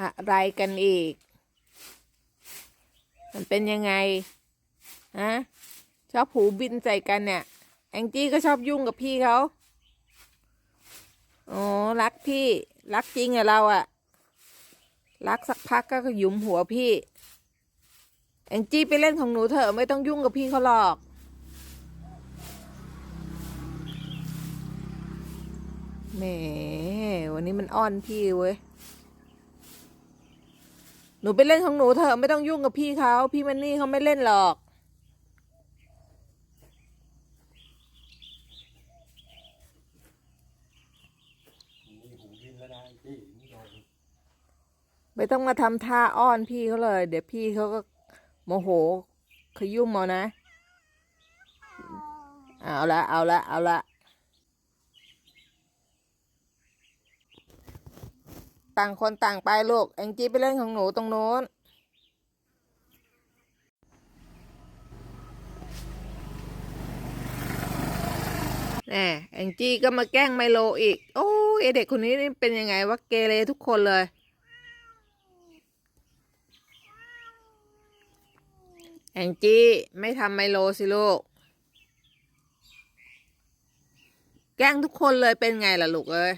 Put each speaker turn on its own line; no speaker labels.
อะไรกันอีก มันเป็นยังไงฮะชอบผูบินใส่กันเนี่ย แองจี้ก็ชอบยุ่งกับพี่เขาอ๋อรักพี่รักจริงอะเราอะรักสักพักก็หยุมหัวพี่ แองจี้ไปเล่นของหนูเถอะไม่ต้องยุ่งกับพี่เขาหรอกแหมวันนี้มันอ้อนพี่เว้ย หนูไปเล่นของหนูเถอะไม่ต้องยุ่งกับพี่เขาพี่มันนี่เขาไม่เล่นหรอก
มีหูยินแล้วนะพี่นี่โดน
ไม่ต้องมาทำท่าอ้อนพี่เขาเลย เดี๋ยวพี่เขาก็โมโหขยุ่มเอานะ เอาละเอาละเอาละ ต่างคนต่างไปลูกแองจี้ไปเล่นของหนูตรงโน้นแน่แองจี้ก็มาแกล้งไมโลอีก โอ้ยเด็กคนนี้นี่เป็นยังไงวะเกเรทุกคนเลย แองจี้ไม่ทำไมโลสิลูก แกล้งทุกคนเลยเป็นไงล่ะลูกเอ้ย